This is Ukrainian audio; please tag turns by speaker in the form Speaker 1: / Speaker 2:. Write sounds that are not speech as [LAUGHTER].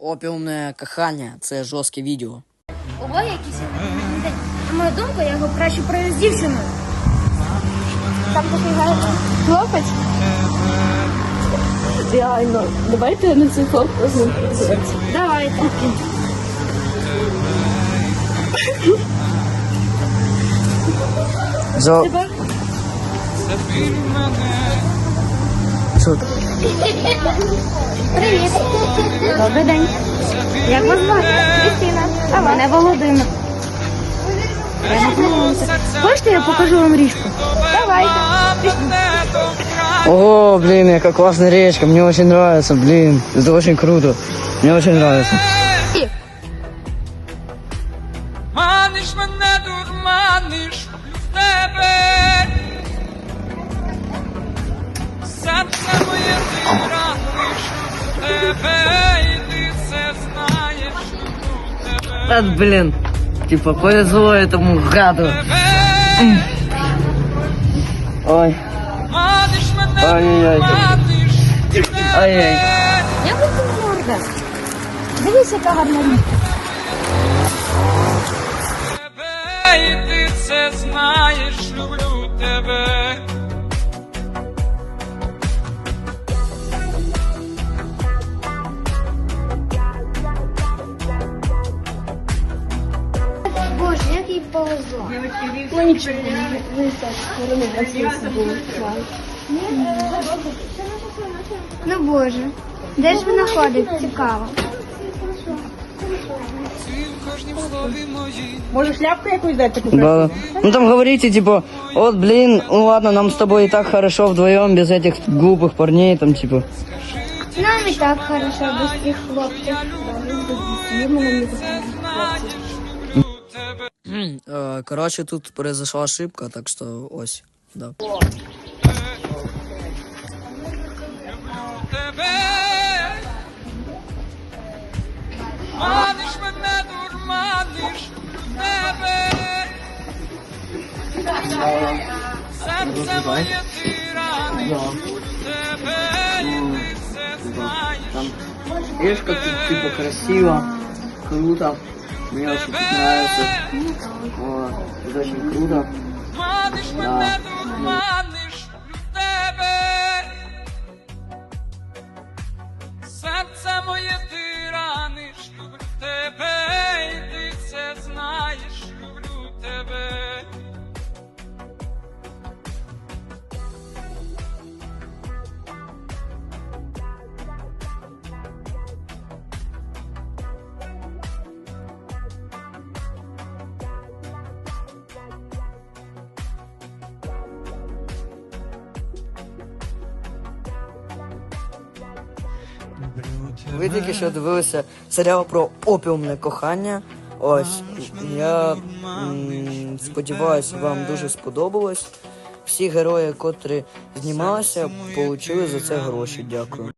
Speaker 1: Опіумне кохання це жорстке відео.
Speaker 2: Ого, який сьогодні день. На мою думку, я його краще провів з дівчиною. Там такий гарний хлопець.
Speaker 3: Реально, давайте на цей фонд
Speaker 2: Давайте.
Speaker 1: Зо...
Speaker 2: Тепер
Speaker 1: Що?
Speaker 2: привіт. Добрий день. Як вас звати? Крістіна. А мене Володимир. Я на прогулянці. Хочете, я покажу вам річку? Давайте.
Speaker 1: О, блин, какая классная речка, мне очень нравится, блин, это очень круто, мне очень нравится.
Speaker 4: Маниш мене, дурманиш тебе, і ти це знаєш.
Speaker 1: Вот, блин, типа повезло этому гаду. Ой,
Speaker 4: Маниш мене,
Speaker 1: Ай-яй-яй.
Speaker 4: дурманиш в тебе.
Speaker 1: Ай-яй.
Speaker 2: Я буду морда. Дивись, яка гарна річка.
Speaker 4: Тебе, і ти це знаєш, люблю тебе.
Speaker 2: Боже, як їй повезло. Ну боже, де ж вона ходить? Цікаво.
Speaker 4: Ти в кожнім слові моїй.
Speaker 3: Може шляпку якусь дати
Speaker 1: Да. Ну там говорите, типа, вот, блин, ну ладно, нам с тобой и так хорошо вдвоем, без этих глупых парней, там, типа.
Speaker 2: Нам і так хорошо без цих хлопців.
Speaker 1: Э, Короче, [CLEARS THROAT] тут произошла ошибка, так что ось, да.
Speaker 4: тебе. Маниш мене, дурманиш в тебе. Серце моє ти раниш в тебе, і ти це знаєш.
Speaker 1: Видишь, как тут, типа, красиво, круто, Мне очень нравится. Вот, это очень круто.
Speaker 4: Маниш
Speaker 1: Ви тільки що дивилися серіал про опіумне кохання. Ось я сподіваюся, вам дуже сподобалось. Всі герої, котрі знімалися, отримали за це гроші. Дякую.